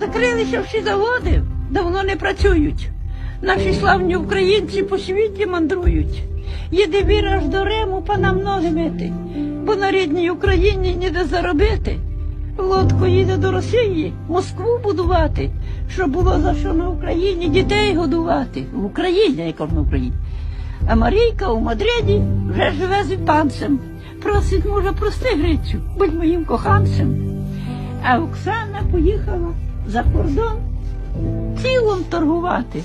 Закрилися всі заводи, давно не працюють. Наші славні українці по світі мандрують. Їде віра аж до Риму панам ноги мити, бо на рідній Україні ніде заробити. Лодко їде до Росії, Москву будувати, щоб було за що на Україні дітей годувати. В Україні, я кажу на Україні. А Марійка у Мадриді вже живе з панцем. Просить мужа прости Грицю, будь моїм коханцем. А Оксана поїхала за кордон цілом торгувати.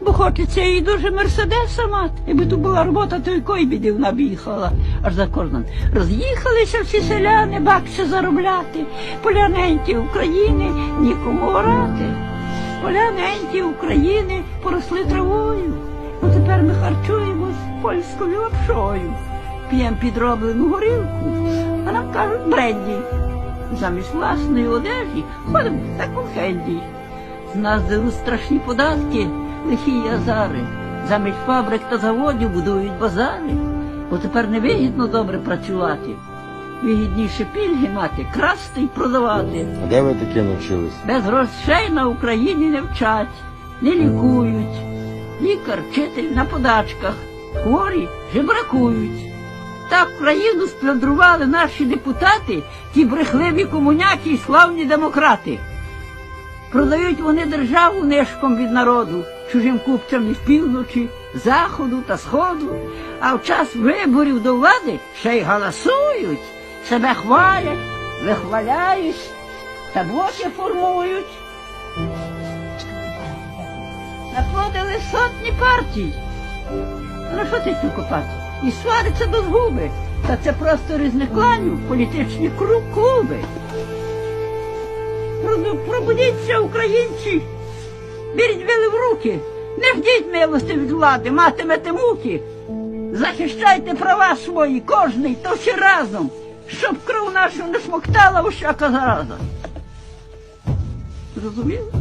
Бо хочеться їй дуже мерседеса мати. Якби тут була робота, то якої біди вона б їхала аж за кордон. Роз'їхалися всі селяни, бакси заробляти. Поляненькі України нікому орати. Поляненькі України поросли травою. Ну тепер ми харчуємось польською лапшою. П'ємо підроблену горілку, а нам кажуть бренді. Замість власної одежі ходимо так у хенді. З нас деруть страшні податки, лихі азари. Замість фабрик та заводів будують базари. Бо тепер не вигідно добре працювати. Вигідніше пільги мати, красти й продавати. А де ви таке навчились? Без грошей на Україні не вчать, не лікують. Лікар, вчитель на подачках, хворі жебракують. Так країну спландрували наші депутати, ті брехливі комуняки і славні демократи. Продають вони державу нишком від народу, чужим купцям із півночі, заходу та сходу, а в час виборів до влади ще й галасують, себе хвалять, вихваляють, та блоки формують. Наплодили сотні партій. Ну що тут копати? І свариться до згуби. Та це просто різникланню політичні кру- Пробудіться, українці, беріть вили в руки, не ждіть милості від влади, матимете муки. Захищайте права свої, кожний, то всі разом, щоб кров нашу не смоктала усяка зараза. Зрозуміли?